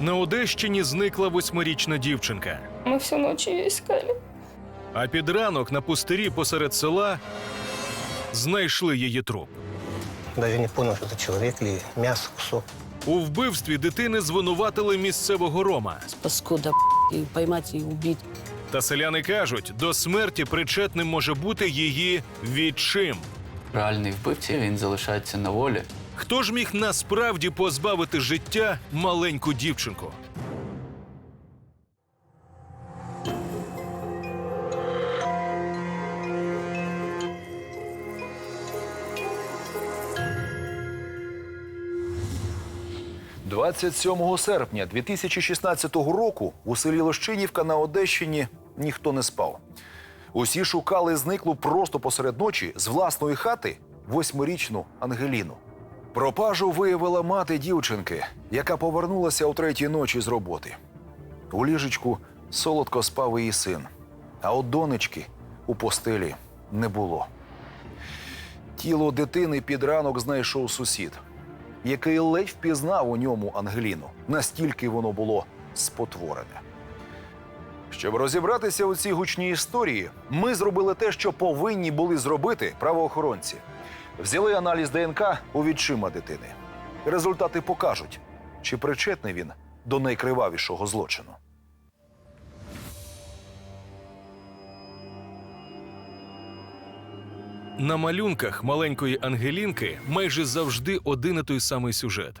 На Одещині зникла восьмирічна дівчинка. Мы всю ночь ее искали. А під ранок на пустирі посеред села знайшли її труп. Даже не понял, что это человек или мясо, кусок. У вбивстві дитини звинуватили місцевого рома. паскуда и поймать и убить. Та селяни кажуть, до смерті причетним може бути її відчим. Реальний вбивця він залишається на волі. Хто ж міг насправді позбавити життя маленьку дівчинку? – 27 серпня 2016 року у селі Лощинівка на Одещині ніхто не спав. Усі шукали зниклу просто посеред ночі з власної хати восьмирічну Ангеліну. Пропажу виявила мати дівчинки, яка повернулася о третій ночі з роботи. У ліжечку солодко спав її син, а от донечки у постелі не було. Тіло дитини під ранок знайшов сусід, який ледь впізнав у ньому Ангеліну, настільки воно було спотворене. Щоб розібратися у цій гучній історії, ми зробили те, що повинні були зробити правоохоронці. Взяли аналіз ДНК у відчима дитини. Результати покажуть, чи причетний він до найкривавішого злочину. На малюнках маленької Ангелінки майже завжди один і той самий сюжет.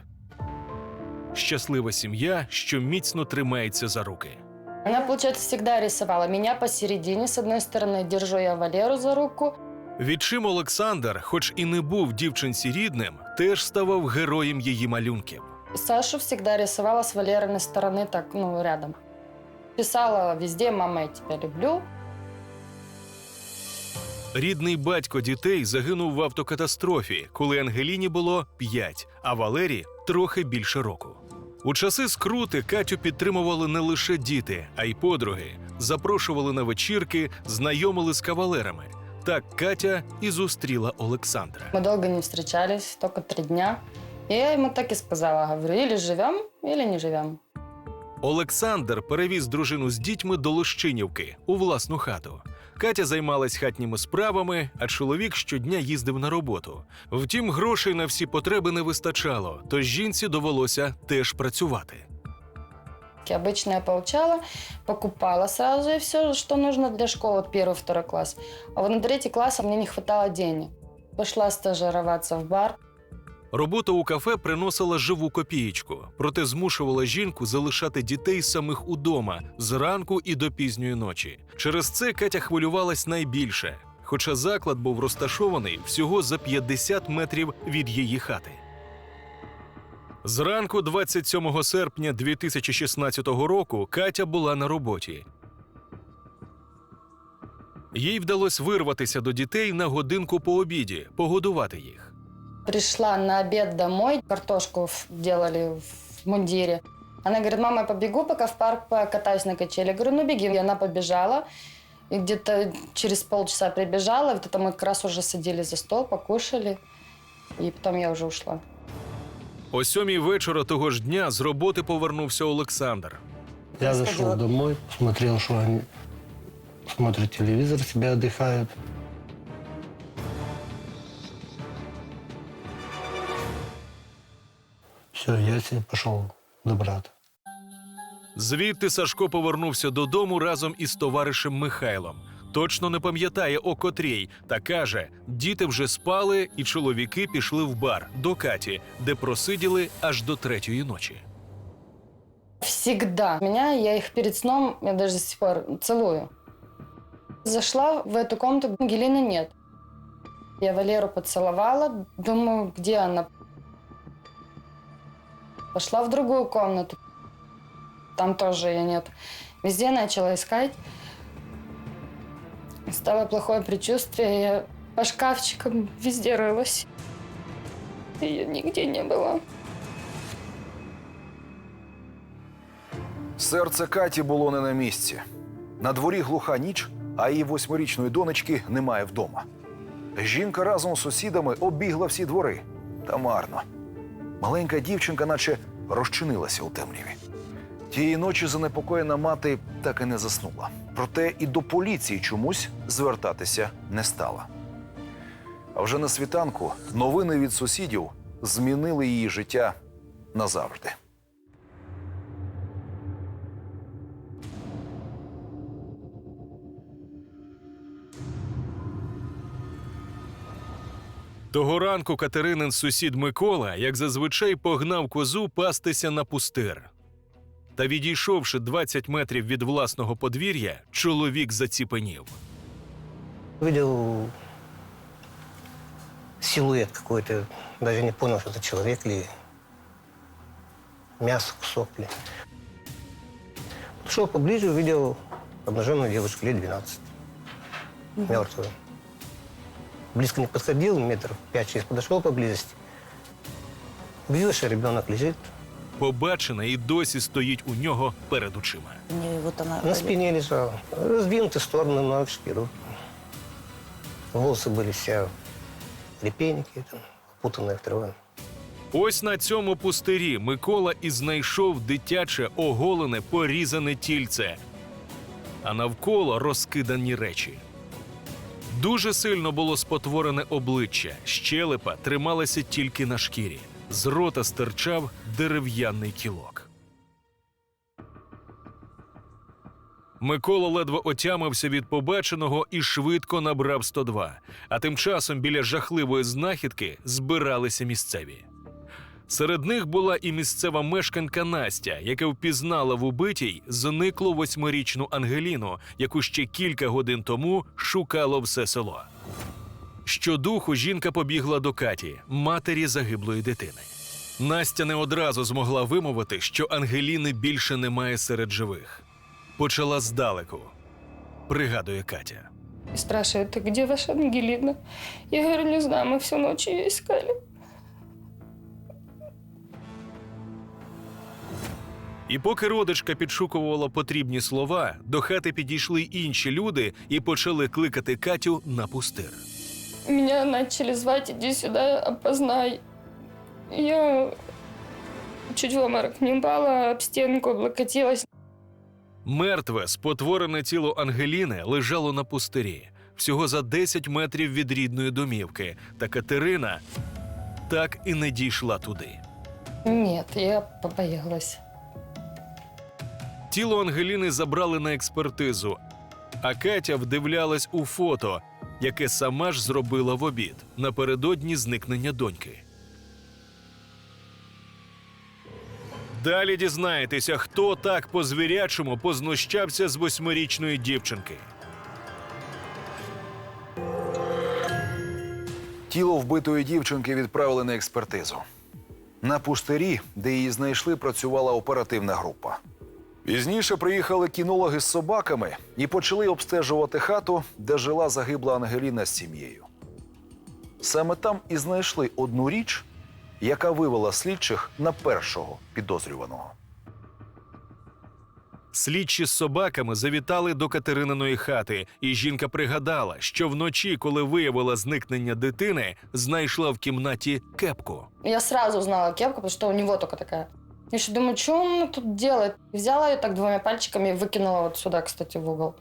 Щаслива сім'я, що міцно тримається за руки. Она, получается, всегда рисовала меня посередине. С одной стороны держу я Валеру за руку. Відчим Олександр, хоч і не був дівчинці рідним, теж ставав героєм її малюнків. Сашу всегда рисовала с Валериной стороны так, ну, рядом. Писала везде «Мама, я тебя люблю». Рідний батько дітей загинув в автокатастрофі, коли Ангеліні було 5, а Валері трохи більше року. У часи скрути Катю підтримували не лише діти, а й подруги. Запрошували на вечірки, знайомили з кавалерами. Так Катя і зустріла Олександра. Мы долго не встречались, только три дня. И я ему так и сказала, говорю, или живем, или не живем. Олександр перевіз дружину з дітьми до Лощинівки у власну хату. Катя займалась хатніми справами, а чоловік щодня їздив на роботу. Втім, грошей на всі потреби не вистачало, тож жінці довелося теж працювати Я обычно я получала, покупала сразу и все, что нужно для школы, первый, второй класс. А вот на третий класс мне не хватало денег. Пошла стажироваться в бар. Робота у кафе приносила живу копієчку, проте змушувала жінку залишати дітей самих удома зранку і до пізньої ночі. Через це Катя хвилювалась найбільше, хоча заклад був розташований всього за 50 метрів від її хати. Зранку 27 серпня 2016 року Катя була на роботі. Їй вдалося вирватися до дітей на годинку по обіді, погодувати їх. Пришла на обед домой, картошку делали в мундире. Она говорит, мама, я побегу, пока в парк покатаюсь на качели. Я говорю, ну беги. И она побежала. И где-то через полчаса прибежала. Вот это мы как уже садили за стол, покушали. И потом я уже ушла. О сьомій вечора того ж дня з роботи повернувся Олександр. Я зашел домой, смотрел, что они смотрят телевизор, себя отдыхают. Все, я себе пошел до брата. Звідти Сашко повернувся додому разом із товаришем Михайлом. Точно не пам'ятає о котрій, та каже: діти вже спали, і чоловіки пішли в бар до Каті, де просиділи аж до третьої ночі. Всегда. Меня, я их перед сном, я даже до сих пор целую. Зашла в эту комнату, Ангелины нет. Я Валеру поцеловала, думаю, где она? Пошла в другую комнату. Там тоже ее нет. Везде начала искать. Стало плохое предчувствие. Я по шкафчикам везде рылась. Ее нигде не было. Серце Каті було не на місці. На дворі глуха ніч, а її восьмирічної донечки немає вдома. Жінка разом з сусідами обігла всі двори. Та марно. Маленька дівчинка, наче розчинилася у темряві. Тієї ночі занепокоєна мати так і не заснула. Проте і до поліції чомусь звертатися не стала. А вже на світанку новини від сусідів змінили її життя назавжди. Того ранку Катеринин сусід Микола, як зазвичай, погнав козу пастися на пустир. Та відійшовши 20 метрів від власного подвір'я, чоловік заціпенів. Увидел силуэт какой-то. Даже не понял, что это человек или мясо, кусок. Ли. Подошел поближе, увидел обнаженную девушку лет 12. Мертвую. Близко не подходил, метров 5-6 подошел поблизости. Увидел, что ребенок лежит. Побачене і досі стоїть у нього перед очима. Мне вот она... На спине лежал. Раздвинуты в стороны ножки, руки. Волосы были все репейники, там, опутанные в траве. Ось на цьому пустирі Микола і знайшов дитяче оголене порізане тільце, а навколо розкидані речі. Дуже сильно було спотворене обличчя, щелепа трималася тільки на шкірі. З рота стирчав дерев'яний кілок. Микола ледве отямився від побаченого і швидко набрав 102. А тим часом біля жахливої знахідки збиралися місцеві. Серед них була і місцева мешканка Настя, яка впізнала в убитій зниклу восьмирічну Ангеліну, яку ще кілька годин тому шукало все село. Щодуху жінка побігла до Каті, матері загиблої дитини. Настя не одразу змогла вимовити, що Ангеліни більше немає серед живих. Почала здалеку. Пригадує Катя. Спрашивает, ты где ваша Ангелина? Я говорю, не знаю, мы всю ночь ее искали. І поки родичка підшукувала потрібні слова, до хати підійшли інші люди і почали кликати Катю на пустир. Меня начали звать, иди сюда, опознай. Я чуть в обморок не упала, об стенку облокотилась. Мертве, спотворене тіло Ангеліни лежало на пустирі, всього за 10 метрів від рідної домівки, та Катерина так і не дійшла туди. Нет, я побоялась. Тіло Ангеліни забрали на експертизу, а Катя вдивлялась у фото, яке сама ж зробила в обід напередодні зникнення доньки. Далі дізнаєтеся, хто так по звірячому познущався з восьмирічної дівчинки. Тіло вбитої дівчинки відправили на експертизу. На пустирі, де її знайшли, працювала оперативна група. Пізніше приїхали кінологи з собаками і почали обстежувати хату, де жила загибла Ангеліна з сім'єю. Саме там і знайшли одну річ, яка вивела слідчих на першого підозрюваного. Слідчі з собаками завітали до Катерининої хати, і жінка пригадала, що вночі, коли виявила зникнення дитини, знайшла в кімнаті кепку. Я сразу узнала кепку, потому что у него только такая. Я еще думаю, что он тут делает? Взяла ее так двумя пальчиками и выкинула вот сюда, кстати, в угол.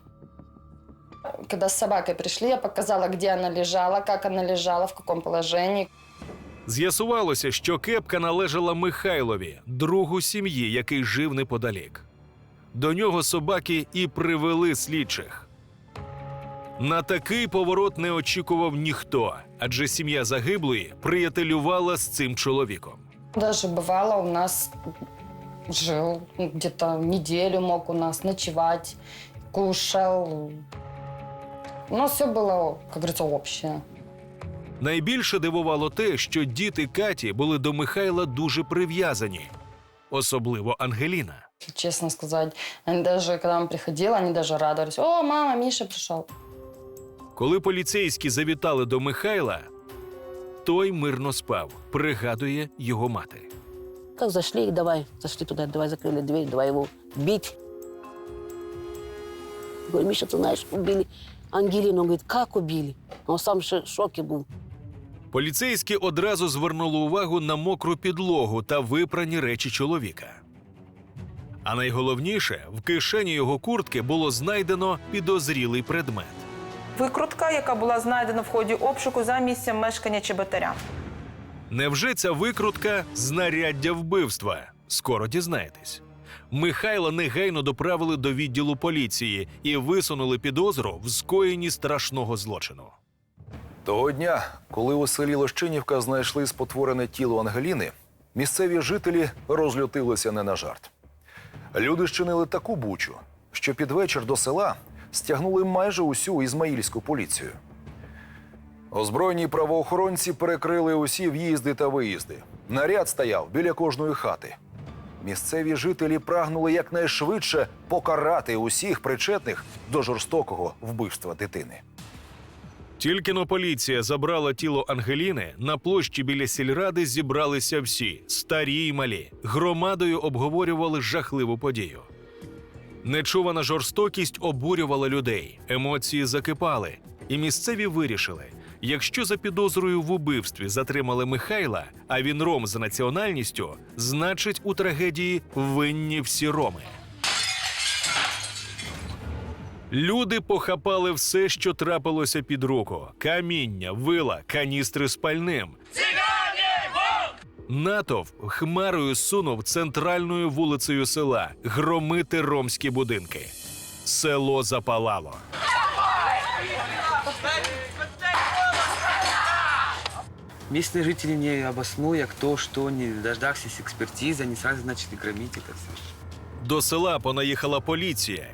Когда с собакой пришли, я показала, где она лежала, как она лежала, в каком положении. З'ясувалося, що кепка належала Михайлові, другу сім'ї, який жив неподалік. До нього собаки і привели слідчих. На такий поворот не очікував ніхто, адже сім'я загиблої приятелювала з цим чоловіком. Даже бывало у нас жил ну, где-то неделю мог у нас ночевать, кушал. У нас все было, как говорится, общее. Найбільше дивувало те, що діти Каті були до Михайла дуже прив'язані, особливо Ангеліна. Если честно сказать, они даже, когда он приходил, они даже радовались. О, мама, Миша пришел. Коли поліцейські завітали до Михайла, той мирно спав, пригадує його мати. Как зашли, давай, зашли туда, давай закрыли дверь, давай его бить. Говорю, Миша, ты знаешь, убили Ангелину. Он говорит, как убили? Он сам в ш- шоке был. Поліцейські одразу звернули увагу на мокру підлогу та випрані речі чоловіка. А найголовніше, в кишені його куртки було знайдено підозрілий предмет. Викрутка, яка була знайдена в ході обшуку за місцем мешкання чеботаря. Невже ця викрутка знаряддя вбивства? Скоро дізнаєтесь. Михайла негайно доправили до відділу поліції і висунули підозру в скоєнні страшного злочину. Того дня, коли у селі Лощинівка знайшли спотворене тіло Ангеліни, місцеві жителі розлютилися не на жарт. Люди щинили таку бучу, що під вечір до села стягнули майже усю ізмаїльську поліцію. Озброєні правоохоронці перекрили усі в'їзди та виїзди. Наряд стояв біля кожної хати. Місцеві жителі прагнули якнайшвидше покарати усіх причетних до жорстокого вбивства дитини. Тільки но поліція забрала тіло Ангеліни, на площі біля сільради зібралися всі старі й малі. Громадою обговорювали жахливу подію. Нечувана жорстокість обурювала людей, емоції закипали, і місцеві вирішили: якщо за підозрою в убивстві затримали Михайла, а він ром за національністю, значить у трагедії винні всі роми. Люди похапали все, що трапилося під руку: каміння, вила, каністри з пальним. Натовп хмарою сунув центральною вулицею села громити ромські будинки. Село запалало. Местные жители не обоснуя, кто что, не дождавшись экспертизы, они сразу начали громить это все. До села понаїхала поліція.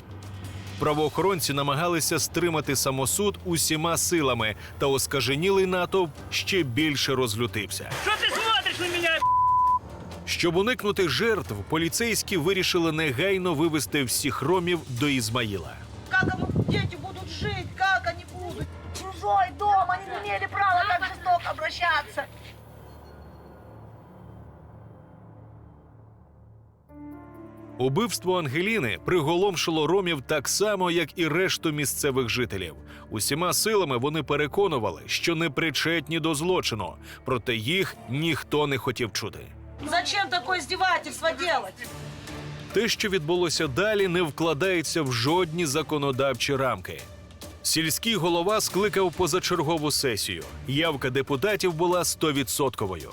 Правоохоронці намагалися стримати самосуд усіма силами, та оскаженілий натовп ще більше розлютився. Що ти смотриш на мене? щоб уникнути жертв, поліцейські вирішили негайно вивести всіх ромів до Ізмаїла. Как ему дети будут жить? Как они будут? Чужой дом, они не имели права так жестоко обращаться. Убивство Ангеліни приголомшило ромів так само, як і решту місцевих жителів. Усіма силами вони переконували, що не причетні до злочину, проте їх ніхто не хотів чути. Зачем такое издевательство делать? Те, що відбулося далі, не вкладається в жодні законодавчі рамки. Сільський голова скликав позачергову сесію. Явка депутатів була стовідсотковою.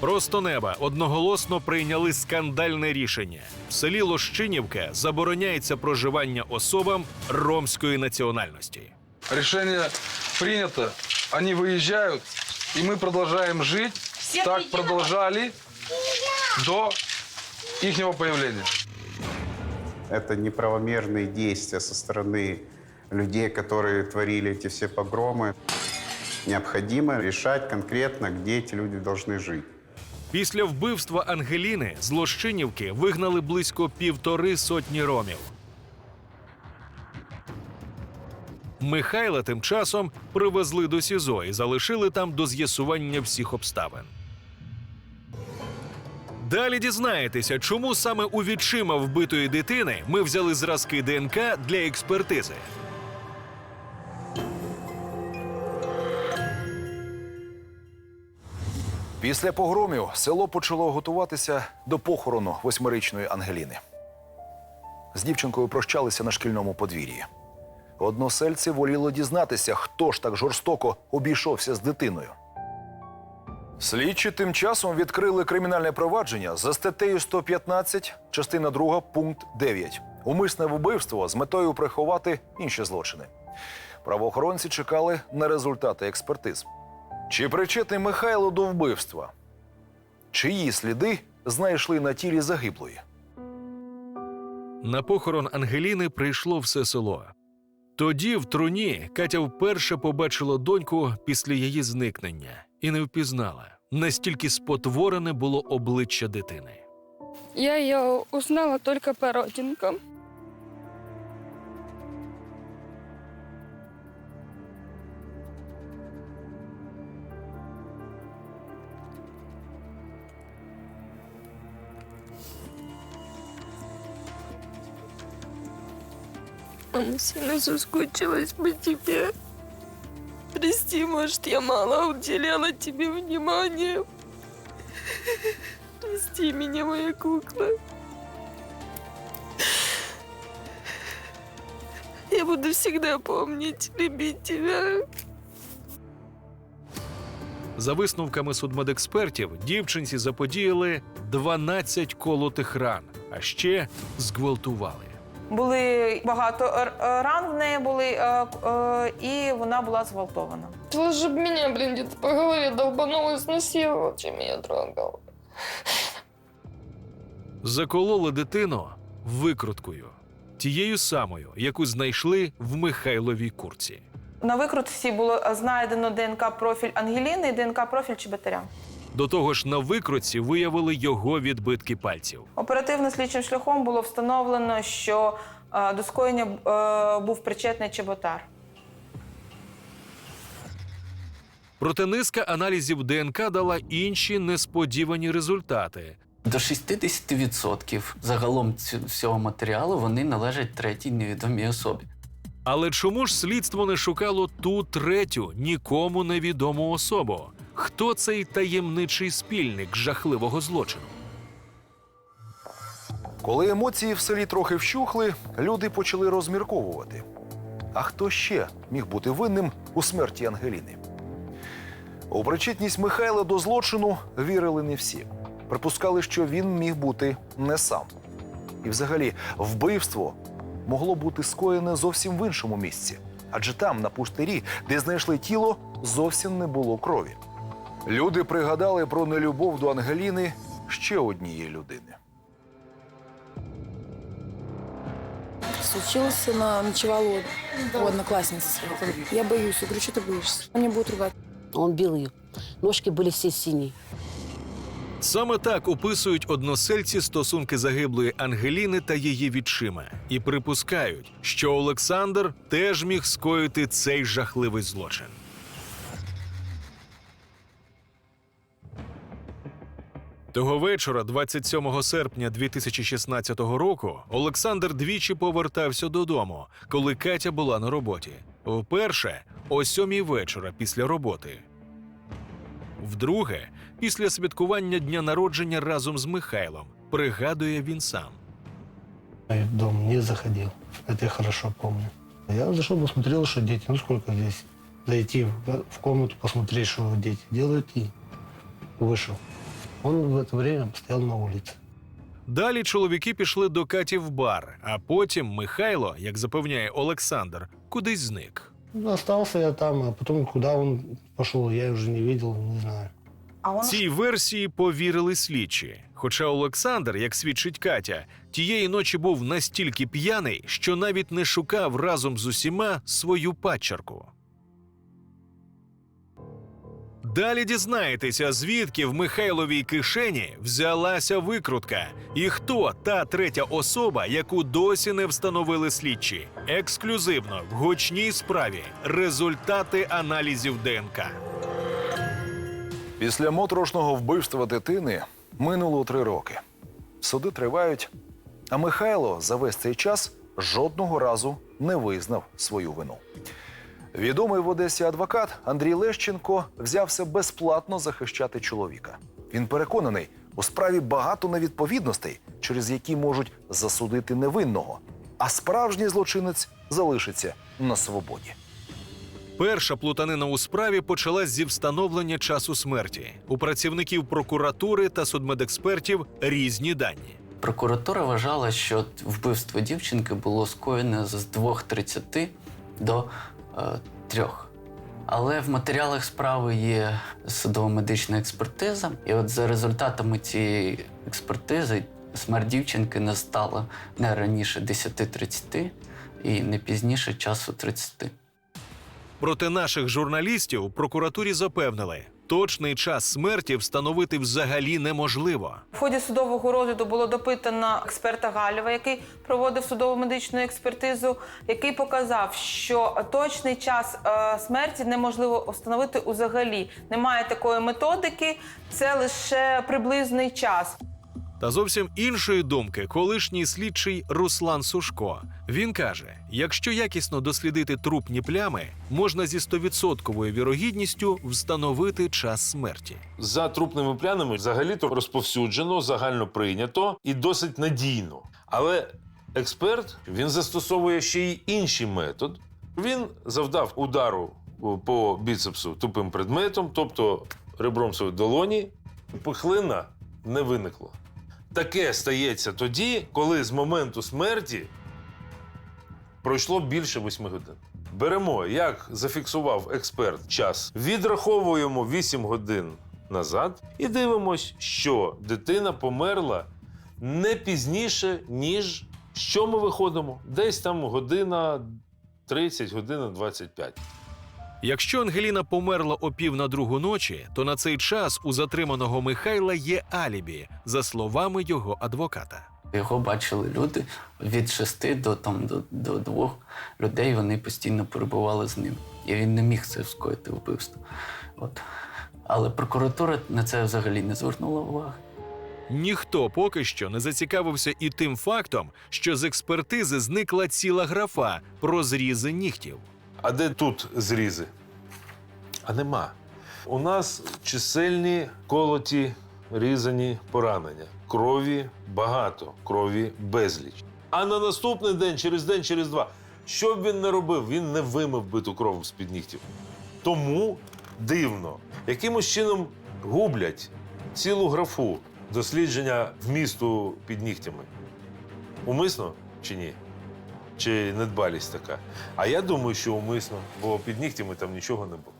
Просто неба одноголосно прийняли скандальне рішення. В селі Лощинівка забороняється проживання особам ромської національності. Решение принято, они выезжают, и мы продолжаем жить, так продолжали до их появления. Это неправомерные действия со стороны людей, которые творили эти все погромы. Необходимо решать конкретно, где эти люди должны жить. Після вбивства Ангеліни з Лощинівки вигнали близько півтори сотні ромів. Михайла тим часом привезли до СІЗО і залишили там до з'ясування всіх обставин. Далі дізнаєтеся, чому саме у відчима вбитої дитини ми взяли зразки ДНК для експертизи. Після погромів село почало готуватися до похорону восьмирічної Ангеліни. З дівчинкою прощалися на шкільному подвір'ї. Односельці воліли дізнатися, хто ж так жорстоко обійшовся з дитиною. Слідчі тим часом відкрили кримінальне провадження за статтею 115, частина 2, пункт 9. Умисне вбивство з метою приховати інші злочини. Правоохоронці чекали на результати експертиз. Чи причетний Михайло до вбивства? Чиї сліди знайшли на тілі загиблої? На похорон Ангеліни прийшло все село. Тоді, в труні, Катя вперше побачила доньку після її зникнення і не впізнала. Настільки спотворене було обличчя дитини. Я ее узнала только по родинкам. Мама сильно соскучилась по тебе прости, может, я мало уделяла тебе внимания. Прости меня, моя кукла. Я буду всегда помнить, любить тебя. За висновками судмедекспертів, дівчинці заподіяли 12 колотих ран, а ще зґвалтували. Були багато е, ран в неї були, е, е, і вона була зґвалтована. Лучше бы меня, блин, где-то по голове долбанул и изнасиловал, чем меня. Закололи дитину викруткою, тією самою, яку знайшли в Михайловій курці. На викрутці було знайдено ДНК-профіль Ангеліни і ДНК-профіль Чеботаря. До того ж, на викрутці виявили його відбитки пальців. Оперативно-слідчим шляхом було встановлено, що е, до скоєння е, був причетний Чеботар. Проте низка аналізів ДНК дала інші несподівані результати. До 60% загалом всього матеріалу вони належать третій невідомій особі. Але чому ж слідство не шукало ту третю, нікому невідому особу? Хто цей таємничий спільник жахливого злочину? Коли емоції в селі трохи вщухли, люди почали розмірковувати. А хто ще міг бути винним у смерті Ангеліни? У причетність Михайла до злочину вірили не всі. Припускали, що він міг бути не сам. І взагалі, вбивство могло бути скоєне зовсім в іншому місці. Адже там, на пустирі, де знайшли тіло, зовсім не було крові. Люди пригадали про нелюбов до Ангеліни ще однієї людини. Случилось, она ночевала у, у одноклассницы своей. Я боюсь. Я говорю, что ты боишься? Он меня будет ругать. Он бил ее. Ножки были все синие. Саме так описують односельці стосунки загиблої Ангеліни та її відчима і припускають, що Олександр теж міг скоїти цей жахливий злочин. Того вечора, 27 серпня 2016 року, Олександр двічі повертався додому, коли Катя була на роботі. Вперше о сьомій вечора після роботи. Вдруге, після святкування дня народження разом з Михайлом, пригадує він сам. Я в дом не заходил. Это я хорошо помню. Я зашел, посмотрел, что дети, ну сколько здесь, зайти в, комнату, посмотреть, что дети делают, и вышел. Он в это время стоял на улице. Далі чоловіки пішли до Каті в бар, а потім Михайло, як запевняє Олександр, кудись зник. Ну, Остался я там, а потом куда он пошел, я уже не видел, не знаю. А он Цій версії повірили слідчі. Хоча Олександр, як свідчить Катя, тієї ночі був настільки п'яний, що навіть не шукав разом з усіма свою падчерку. Далі дізнаєтеся, звідки в Михайловій кишені взялася викрутка, і хто та третя особа, яку досі не встановили слідчі. Ексклюзивно в гучній справі результати аналізів ДНК. Після моторошного вбивства дитини минуло три роки. Суди тривають, а Михайло за весь цей час жодного разу не визнав свою вину. Відомий в Одесі адвокат Андрій Лещенко взявся безплатно захищати чоловіка. Він переконаний, у справі багато невідповідностей, через які можуть засудити невинного, а справжній злочинець залишиться на свободі. Перша плутанина у справі почалась зі встановлення часу смерті. У працівників прокуратури та судмедекспертів різні дані. Прокуратура вважала, що вбивство дівчинки було скоєне з 2.30 до е, 3. Але в матеріалах справи є судово-медична експертиза, і от за результатами цієї експертизи смерть дівчинки настала не раніше 10.30 і не пізніше часу 30. Проте наших журналістів у прокуратурі запевнили, точний час смерті встановити взагалі неможливо. В ході судового розгляду було допитано експерта Галєва, який проводив судово медичну експертизу, який показав, що точний час е, смерті неможливо встановити взагалі. Немає такої методики, це лише приблизний час. Та зовсім іншої думки колишній слідчий Руслан Сушко. Він каже: якщо якісно дослідити трупні плями, можна зі 100% вірогідністю встановити час смерті. За трупними плянами взагалі-то розповсюджено, загально прийнято і досить надійно. Але експерт він застосовує ще й інший метод. Він завдав удару по біцепсу тупим предметом, тобто ребром своєї долоні, пухлина не виникла. Таке стається тоді, коли з моменту смерті пройшло більше восьми годин. Беремо, як зафіксував експерт, час, відраховуємо 8 годин назад і дивимось, що дитина померла не пізніше, ніж що ми виходимо? Десь там година 30, година 25. Якщо Ангеліна померла о пів на другу ночі, то на цей час у затриманого Михайла є алібі, за словами його адвоката. Його бачили люди від шести до там до, до двох людей. Вони постійно перебували з ним. І він не міг це скоїти вбивство. От. Але прокуратура на це взагалі не звернула уваги. Ніхто поки що не зацікавився і тим фактом, що з експертизи зникла ціла графа про зрізи нігтів. А де тут зрізи? А нема. У нас чисельні колоті різані поранення. Крові багато, крові безліч. А на наступний день, через день, через два, що б він не робив, він не вимив биту кров з-під нігтів. Тому дивно, якимось чином гублять цілу графу дослідження вмісту під нігтями. Умисно чи ні? Чи недбалість така? А я думаю, що умисно, бо під нігтями там нічого не було.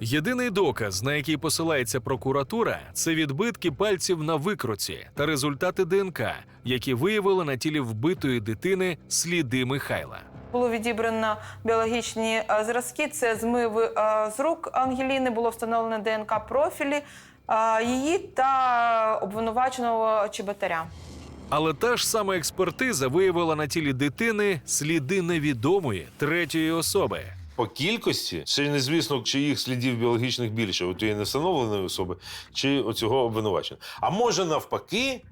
Єдиний доказ, на який посилається прокуратура, це відбитки пальців на викруці та результати ДНК, які виявили на тілі вбитої дитини сліди Михайла. Було відібрано біологічні е, зразки. Це змиви е, з рук Ангеліни. Було встановлено ДНК профілі е, її та обвинуваченого чеботаря. Але та ж сама експертиза виявила на тілі дитини сліди невідомої третьої особи. По кількості, ще не звісно, чи їх слідів біологічних більше, у тієї невстановленої особи, чи оцього обвинувачення. А може навпаки,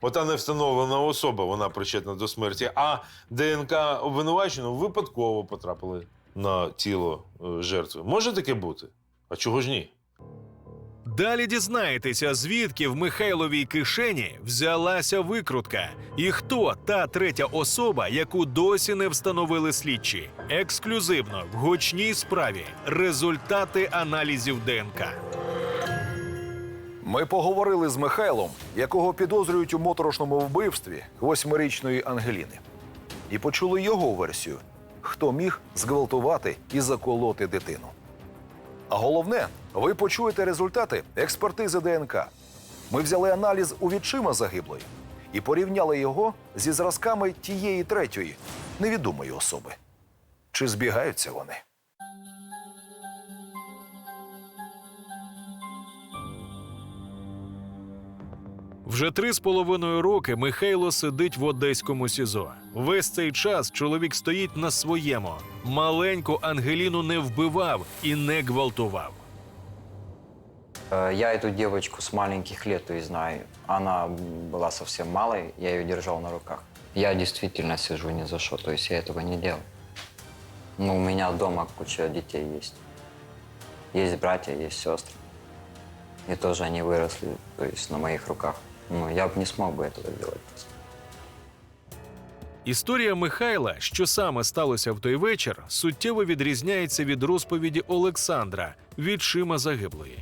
ота невстановлена особа, вона причетна до смерті, а ДНК обвинуваченого випадково потрапили на тіло е, жертви. Може таке бути? А чого ж ні? Далі дізнаєтеся, звідки в Михайловій кишені взялася викрутка, і хто та третя особа, яку досі не встановили слідчі. Ексклюзивно в гучній справі результати аналізів ДНК. Ми поговорили з Михайлом, якого підозрюють у моторошному вбивстві восьмирічної Ангеліни. І почули його версію, хто міг зґвалтувати і заколоти дитину. А головне, ви почуєте результати експертизи ДНК. Ми взяли аналіз у відчима загиблої і порівняли його зі зразками тієї третьої невідомої особи. Чи збігаються вони? Вже три з половиною роки Михайло сидить в одеському СІЗО. Весь цей час чоловік стоїть на своєму. Маленьку Ангеліну не вбивав і не гвалтував. Э, Я эту девочку с маленьких лет то есть, знаю. Она была совсем малой, я ее держал на руках. Я действительно сижу ни за что, то есть я этого не делал. Ну, у меня дома куча детей есть. Есть братья, есть сестры. И тоже они выросли, то есть на моих руках. Ну, я бы не смог бы этого делать. просто. Історія Михайла, що саме сталося в той вечір, суттєво відрізняється від розповіді Олександра, відчима загиблої.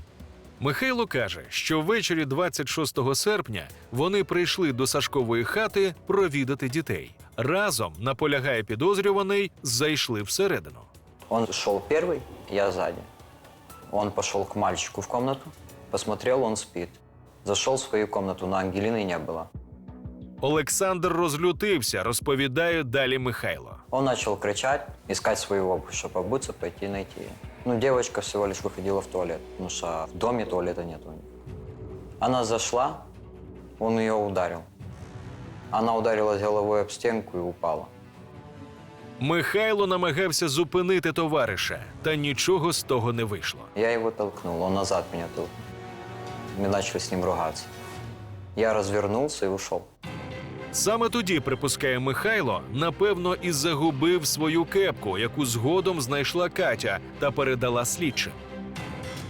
Михайло каже, що ввечері 26 серпня вони прийшли до Сашкової хати провідати дітей. Разом, наполягає підозрюваний, зайшли всередину. Он шел первый, я сзади. Он пошел к мальчику в комнату, посмотрел, он спит. Зашел в свою комнату, но Ангелины не было. Олександр розлютився, розповідає далі Михайло. Он начал кричать, искать свою обувь, чтобы обуться, пойти найти ее. Ну, девочка всего лишь выходила в туалет, потому что в доме туалета нет у них. Она зашла, он ее ударил. Она ударилась головой об стенку и упала. Михайло намагався зупинити товариша, та нічого з того не вийшло. Я его толкнул, он назад меня толкнул. Мы начали с ним ругаться. Я развернулся и ушел. Саме тоді, припускає Михайло, напевно, і загубив свою кепку, яку згодом знайшла Катя та передала слідчим.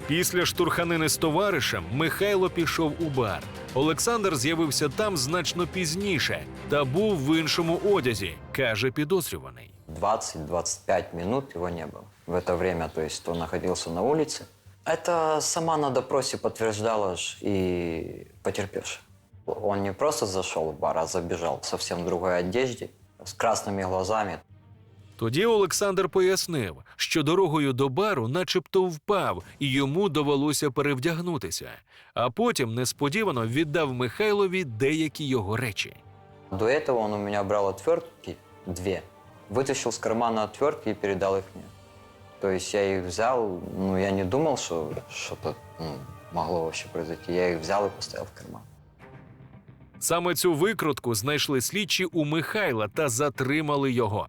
Після штурханини з товаришем Михайло пішов у бар. Олександр з'явився там значно пізніше та був в іншому одязі, каже підозрюваний. 20-25 минут его не было. В это время, то есть он находился на улице. Это сама на допросе подтверждала ж и потерпевшая. Он не просто зашел в бар, а забежал в совсем другой одежде, с красными глазами. Тоді Олександр пояснив, що дорогою до бару начебто впав, і йому довелося перевдягнутися, а потім несподівано віддав Михайлові деякі його речі. До этого он у меня брал отвертки, две, вытащил с кармана отвертки и передал их мне. То есть я их взял, ну я не думал, что что-то ну, могло вообще произойти. Я их взял и поставил в карман. Саме цю викрутку знайшли слідчі у Михайла та затримали його.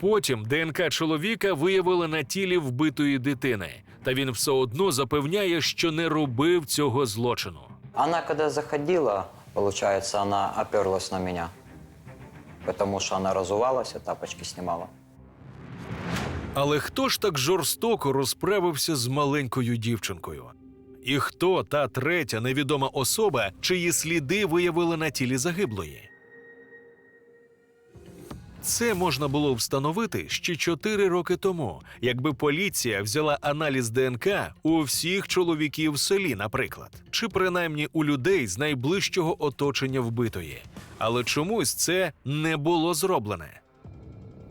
Потім ДНК чоловіка виявили на тілі вбитої дитини, та він все одно запевняє, що не робив цього злочину. Она когда заходила, получается, она оперлась на меня, потому что она разувалась, а тапочки снимала. Але хто ж так жорстоко розправився з маленькою дівчинкою? І хто та третя невідома особа, чиї сліди виявили на тілі загиблої? Це можна було встановити ще чотири роки тому, якби поліція взяла аналіз ДНК у всіх чоловіків в селі, наприклад, чи принаймні у людей з найближчого оточення вбитої. Але чомусь це не було зроблене.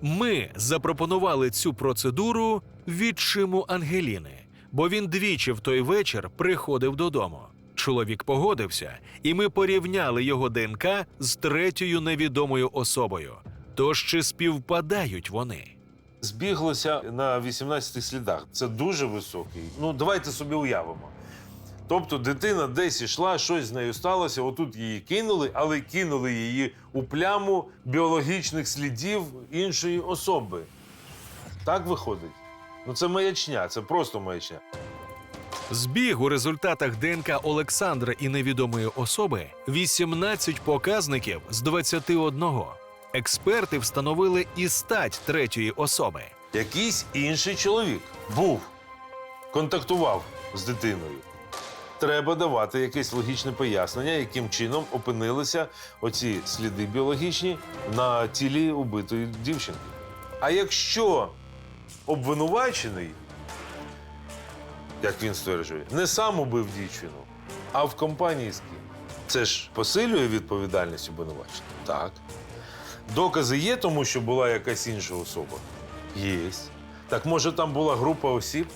Ми запропонували цю процедуру відчиму Ангеліни, бо він двічі в той вечір приходив додому. Чоловік погодився, і ми порівняли його ДНК з третьою невідомою особою. Тож чи співпадають вони? Збіглося на 18 слідах. Це дуже високий. Ну, давайте собі уявимо. Тобто дитина десь ішла, щось з нею сталося, отут її кинули, але кинули її у пляму біологічних слідів іншої особи. Так виходить? Ну це маячня, це просто маячня. Збіг у результатах ДНК Олександра і невідомої особи 18 показників з 21. Експерти встановили і стать третьої особи. Якийсь інший чоловік був, контактував з дитиною. Треба давати якесь логічне пояснення, яким чином опинилися оці сліди біологічні на тілі убитої дівчинки. А якщо обвинувачений, як він стверджує, не сам убив дівчину, а в компанії з ким, це ж посилює відповідальність обвинуваченого? Так. Докази є тому, що була якась інша особа? Є. Так може там була група осіб?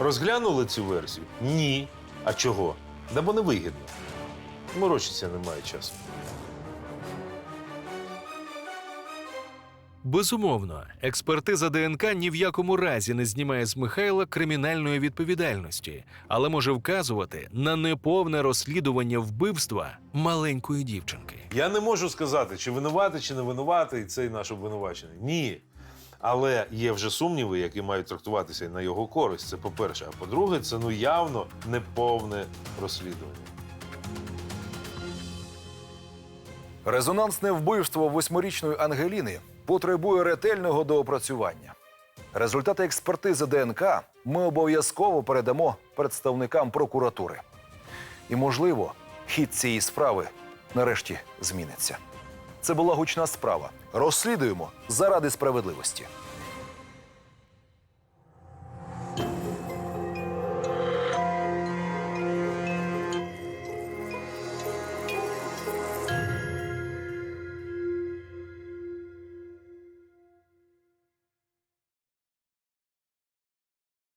Розглянули цю версію? Ні. А чого? Да бо не вигідно. Морочиться немає часу. Безумовно, експертиза ДНК ні в якому разі не знімає з Михайла кримінальної відповідальності, але може вказувати на неповне розслідування вбивства маленької дівчинки. Я не можу сказати, чи винуватий, чи не винуватий цей наш обвинувачений. Ні. Але є вже сумніви, які мають трактуватися на його користь. Це по-перше. А по-друге, це ну явно неповне розслідування. Резонансне вбивство восьмирічної Ангеліни потребує ретельного доопрацювання. Результати експертизи ДНК ми обов'язково передамо представникам прокуратури. І, можливо, хід цієї справи нарешті зміниться. Це була гучна справа. Розслідуємо заради справедливості.